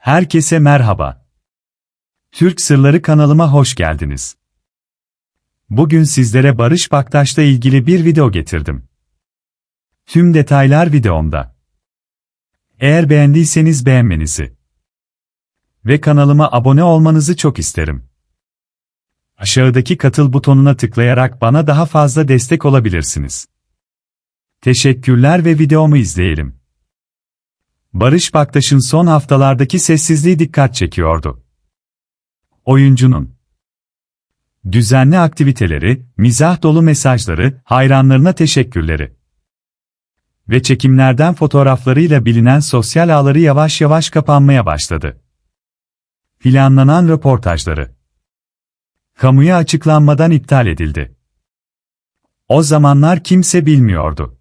Herkese merhaba. Türk Sırları kanalıma hoş geldiniz. Bugün sizlere Barış Baktaş'la ilgili bir video getirdim. Tüm detaylar videomda. Eğer beğendiyseniz beğenmenizi ve kanalıma abone olmanızı çok isterim. Aşağıdaki katıl butonuna tıklayarak bana daha fazla destek olabilirsiniz. Teşekkürler ve videomu izleyelim. Barış Baktaş'ın son haftalardaki sessizliği dikkat çekiyordu. Oyuncunun düzenli aktiviteleri, mizah dolu mesajları, hayranlarına teşekkürleri ve çekimlerden fotoğraflarıyla bilinen sosyal ağları yavaş yavaş kapanmaya başladı. Planlanan röportajları kamuya açıklanmadan iptal edildi. O zamanlar kimse bilmiyordu.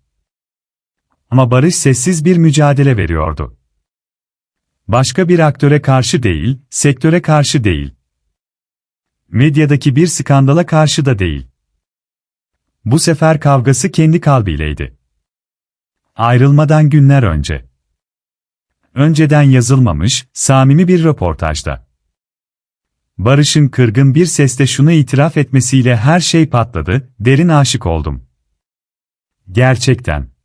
Ama Barış sessiz bir mücadele veriyordu. Başka bir aktöre karşı değil, sektöre karşı değil. Medyadaki bir skandala karşı da değil. Bu sefer kavgası kendi kalbiyleydi. Ayrılmadan günler önce. Önceden yazılmamış, samimi bir röportajda. Barış'ın kırgın bir sesle şunu itiraf etmesiyle her şey patladı, derin aşık oldum. Gerçekten.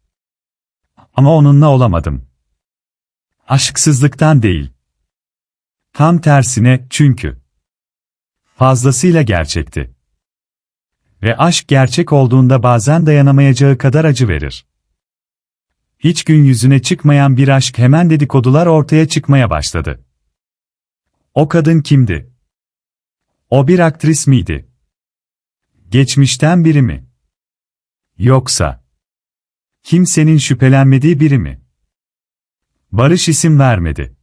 Ama onunla olamadım. Aşksızlıktan değil. Tam tersine, çünkü fazlasıyla gerçekti. Ve aşk gerçek olduğunda bazen dayanamayacağı kadar acı verir. Hiç gün yüzüne çıkmayan bir aşk hemen dedikodular ortaya çıkmaya başladı. O kadın kimdi? O bir aktris miydi? Geçmişten biri mi? Yoksa kimsenin şüphelenmediği biri mi? Barış isim vermedi.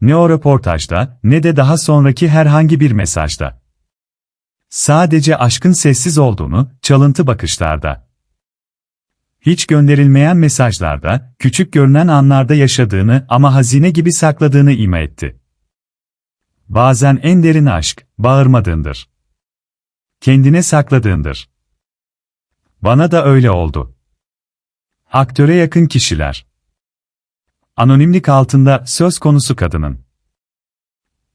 Ne o röportajda, ne de daha sonraki herhangi bir mesajda. Sadece aşkın sessiz olduğunu, çalıntı bakışlarda. Hiç gönderilmeyen mesajlarda, küçük görünen anlarda yaşadığını ama hazine gibi sakladığını ima etti. Bazen en derin aşk, bağırmadığındır. Kendine sakladığındır. Bana da öyle oldu. Aktöre yakın kişiler. Anonimlik altında söz konusu kadının.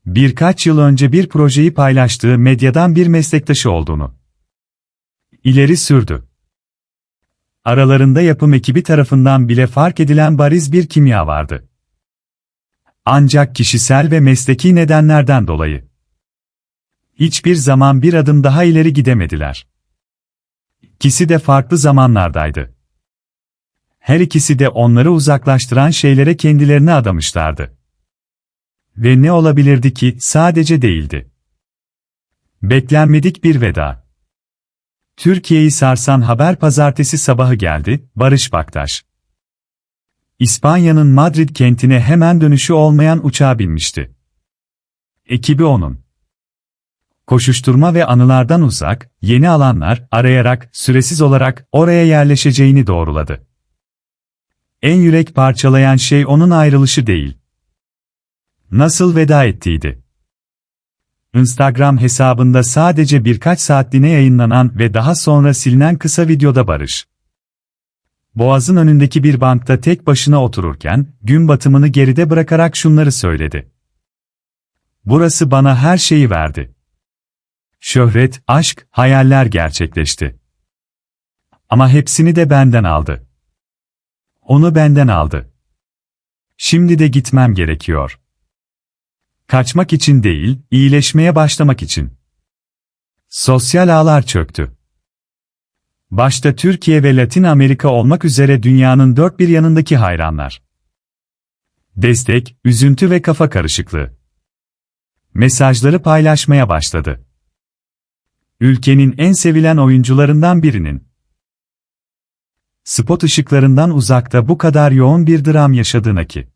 Birkaç yıl önce bir projeyi paylaştığı medyadan bir meslektaşı olduğunu ileri sürdü. Aralarında yapım ekibi tarafından bile fark edilen bariz bir kimya vardı. Ancak kişisel ve mesleki nedenlerden dolayı hiçbir zaman bir adım daha ileri gidemediler. İkisi de farklı zamanlardaydı. Her ikisi de onları uzaklaştıran şeylere kendilerini adamışlardı. Ve ne olabilirdi ki sadece değildi. Beklenmedik bir veda. Türkiye'yi sarsan haber pazartesi sabahı geldi, Barış Baktaş. İspanya'nın Madrid kentine hemen dönüşü olmayan uçağa binmişti. Ekibi onun. Koşuşturma ve anılardan uzak, yeni alanlar arayarak, süresiz olarak oraya yerleşeceğini doğruladı. En yürek parçalayan şey onun ayrılışı değil. Nasıl veda ettiğiydi. Instagram hesabında sadece birkaç saatliğine yayınlanan ve daha sonra silinen kısa videoda Barış. Boğazın önündeki bir bankta tek başına otururken, gün batımını geride bırakarak şunları söyledi. Burası bana her şeyi verdi. Şöhret, aşk, hayaller gerçekleşti. Ama hepsini de benden aldı. Onu benden aldı. Şimdi de gitmem gerekiyor. Kaçmak için değil, iyileşmeye başlamak için. Sosyal ağlar çöktü. Başta Türkiye ve Latin Amerika olmak üzere dünyanın dört bir yanındaki hayranlar. Destek, üzüntü ve kafa karışıklığı. Mesajları paylaşmaya başladı. Ülkenin en sevilen oyuncularından birinin spot ışıklarından uzakta bu kadar yoğun bir dram yaşadığına ki.